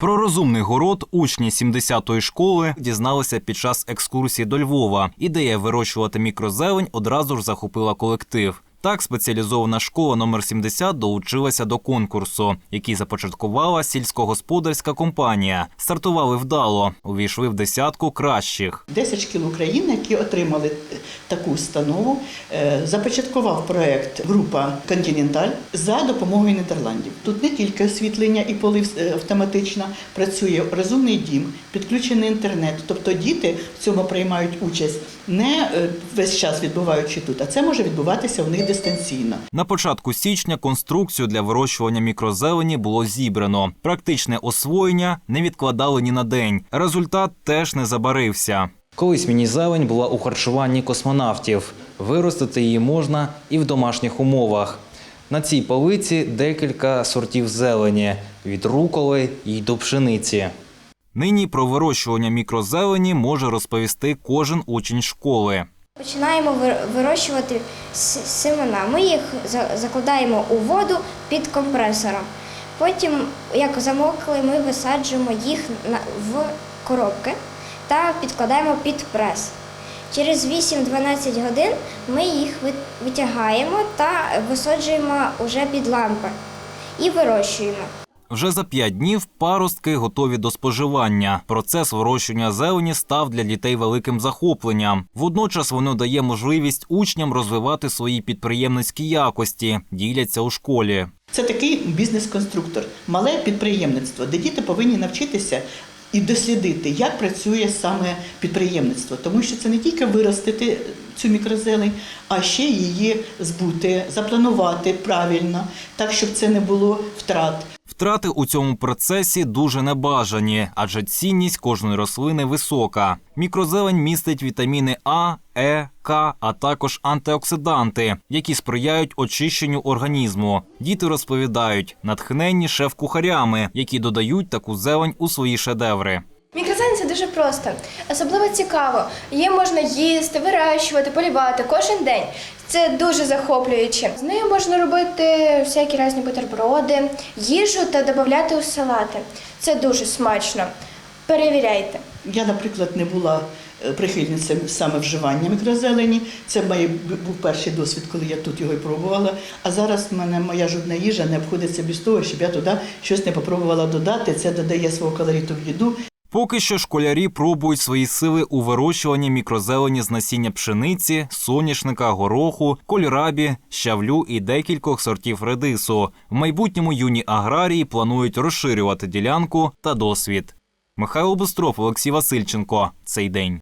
Про розумний город учні 70-ї школи дізналися під час екскурсії до Львова. Ідея вирощувати мікрозелень одразу ж захопила колектив. Так, спеціалізована школа номер 70 долучилася до конкурсу, який започаткувала сільськогосподарська компанія. Стартували вдало, увійшли в десятку кращих. 10 шкіл України, які отримали таку установу, е, започаткував проект група Континенталь за допомогою Нідерландів. Тут не тільки освітлення і полив е, автоматично працює розумний дім, підключений інтернет. Тобто діти в цьому приймають участь не е, весь час відбуваючи тут, а це може відбуватися у них дистанційно. На початку січня конструкцію для вирощування мікрозелені було зібрано. Практичне освоєння не відкладали ні на день. Результат теж не забарився. Колись міні-зелень була у харчуванні космонавтів. Виростити її можна і в домашніх умовах. На цій полиці декілька сортів зелені від руколи й до пшениці. Нині про вирощування мікрозелені може розповісти кожен учень школи. Починаємо вирощувати семена. Ми їх закладаємо у воду під компресором. Потім, як замокли, ми висаджуємо їх в коробки та підкладаємо під прес. Через 8-12 годин ми їх витягаємо та висаджуємо уже під лампи і вирощуємо. Вже за п'ять днів паростки готові до споживання. Процес вирощування зелені став для дітей великим захопленням. Водночас воно дає можливість учням розвивати свої підприємницькі якості, діляться у школі. Це такий бізнес-конструктор, мале підприємництво, де діти повинні навчитися і дослідити, як працює саме підприємництво, тому що це не тільки виростити цю мікрозелень, а ще її збути, запланувати правильно, так щоб це не було втрат. Втрати у цьому процесі дуже небажані, адже цінність кожної рослини висока. Мікрозелень містить вітаміни А, Е, К, а також антиоксиданти, які сприяють очищенню організму. Діти розповідають, натхненні шеф-кухарями, які додають таку зелень у свої шедеври. Мікрозелень це дуже просто, особливо цікаво. Її можна їсти, вирощувати, полівати кожен день. Це дуже захоплююче. З нею можна робити всякі різні бутерброди, їжу та додати у салати. Це дуже смачно. Перевіряйте. Я, наприклад, не була е, прихильницею саме вживання мікрозелені. Це мій був перший досвід, коли я тут його і пробувала. А зараз в мене моя жодна їжа не обходиться без того, щоб я туди щось не попробувала додати. Це додає свого колориту в їду. Поки що школярі пробують свої сили у вирощуванні мікрозелені з насіння пшениці, соняшника, гороху, кольрабі, щавлю і декількох сортів редису. В майбутньому юні аграрії планують розширювати ділянку та досвід. Михайло Бустров, Олексій Васильченко. Цей день.